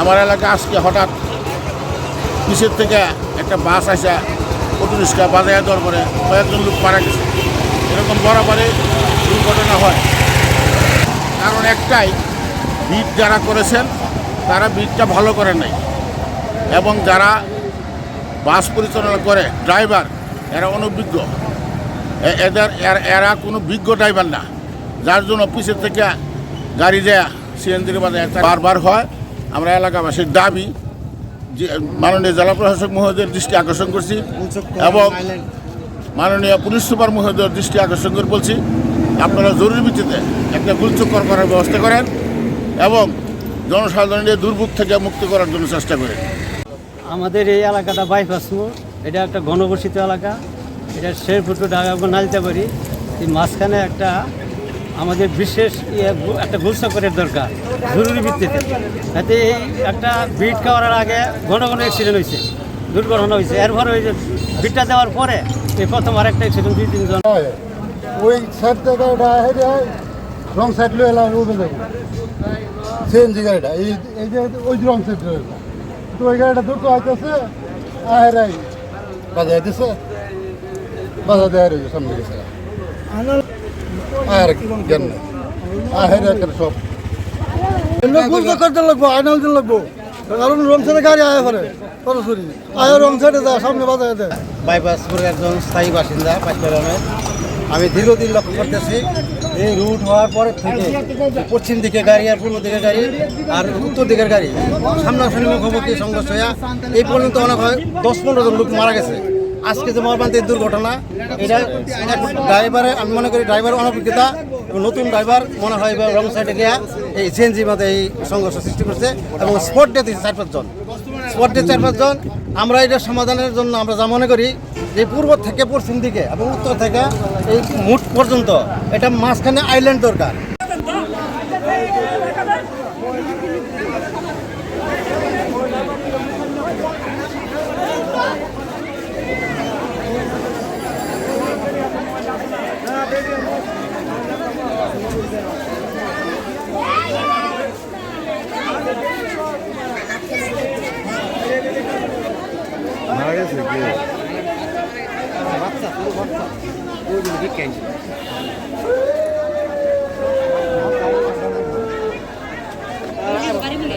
আমার এলাকা আজকে হঠাৎ পিছের থেকে একটা বাস আসা অটোরিক্সা বাজায় দেওয়ার পরে কয়েকজন লোক মারা গেছে। এরকম বরাবরই দুর্ঘটনা হয়। কারণ একটাই বিট যারা করেছেন, তারা বিটটা ভালো করে নাই এবং যারা বাস পরিচালনা করে, ড্রাইভার, এরা অনভিজ্ঞ। এদের, এরা কোনো বিজ্ঞ ড্রাইভার না। যার জন্য পিছের থেকে গাড়ি দেয়া সিএনজির বাজে একটা বারবার হয়। আমরা এলাকাবাসীর দাবি মাননীয় জেলা প্রশাসক মহোদয়ের দৃষ্টি আকর্ষণ করছি এবং মাননীয় পুলিশ সুপার মহোদয়ের দৃষ্টি আকর্ষণ করে বলছি, আপনারা জরুরি ভিত্তিতে একটা গুলচক্কর করার ব্যবস্থা করেন এবং জনসাধারণের দুর্ভোগ থেকে মুক্তি করার জন্য চেষ্টা করেন। আমাদের এই এলাকাটা বাইপাস এটা একটা ঘনবসিত এলাকা। এটা শেরপুটু ঢাকা নালতে পারি এই মাঝখানে একটা আমাদের বিশেষ ইয়ে একটা গুলচক্করের দরকার জরুরি ভিত্তিতে। যাতে এই একটা বিট খাওয়ার আগে ঘন ঘন অ্যাক্সিডেন্ট হয়েছে দুর্ঘটনা হয়েছে এরপরে ওই যে বিটটা দেওয়ার পরে এই প্রথম আরেকটা অ্যাক্সিডেন্ট দুই তিনজন। হয়। ওই সাইড থেকে এটা হেঁটে রং সাইড লয়ে এলাম রোদে যাব। সিএনজি গাড়িটা এই এই যে ওই রং সাইড এলাম। তো ওই গাড়িটা দুটো আইতেছে আহেরাই বাজায় দিছে বাজা দেয় রয়েছে সামনে গেছে। আহের জ্ঞান নেই। আহের একটা সব। বুঝতে করতে লাগবো আয়নাল দিন লাগবো। কারণ রং সাইডে গাড়ি আয় করে সরাসরি। আয় রং সাইডে যা সামনে বাজায় দেয় বাইপাসপুরের একজন স্থায়ী বাসিন্দা পাঁচগ্রামের আমি দীর্ঘদিন লক্ষ্য করতেছি এই রুট হওয়ার পরের থেকে পশ্চিম দিকে গাড়ি আর পূর্ব দিকে গাড়ি আর উত্তর দিকের গাড়ি সামনাসামনি মুখোমুখি সংঘর্ষ হইয়া এই পর্যন্ত অনেক হয় দশ পনেরো জন লোক মারা গেছে। আজকে যে মর্মান্তিক দুর্ঘটনা, এটা ড্রাইভারে আমি মনে করি ড্রাইভার অনভিজ্ঞতা এবং নতুন ড্রাইভার মনে হয় রং সাইডে গিয়া এই সিএনজির মধ্যে এই সংঘর্ষ সৃষ্টি করছে এবং স্পট ডেথ চার পাঁচজন স্পট ডেথ চার পাঁচজন আমরা এটা সমাধানের জন্য আমরা যা মনে করি যে পূর্ব থেকে পশ্চিম দিকে এবং উত্তর থেকে এই মুঠ পর্যন্ত এটা মাঝখানে আইল্যান্ড দরকার। মারা গেছে কি বাচ্চা পুরো বাচ্চা ওইগুলো বিজ্ঞান বাড়ি মিলে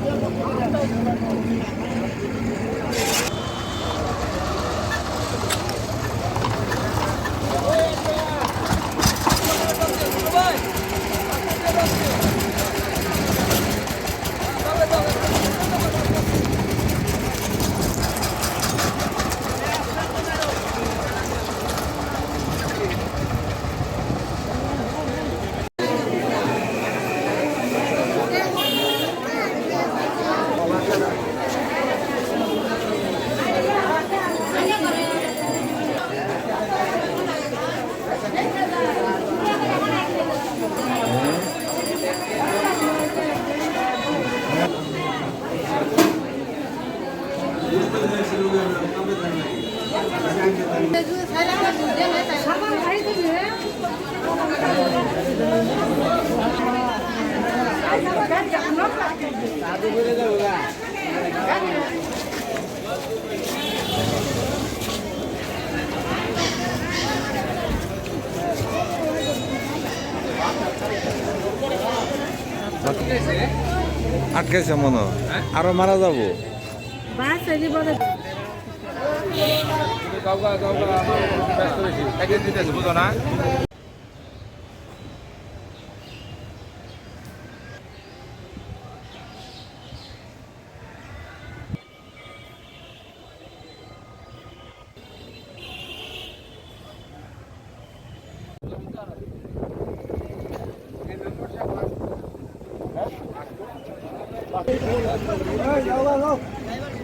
どうぞ。আটকেছে মনে। আরও মারা যাব কাউকে কাউকে ব্যস্ত বেশি প্যাকেজ দিতেছে বুঝো না Hey, go, go, go.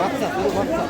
বাচ্চা পুরো বাচ্চা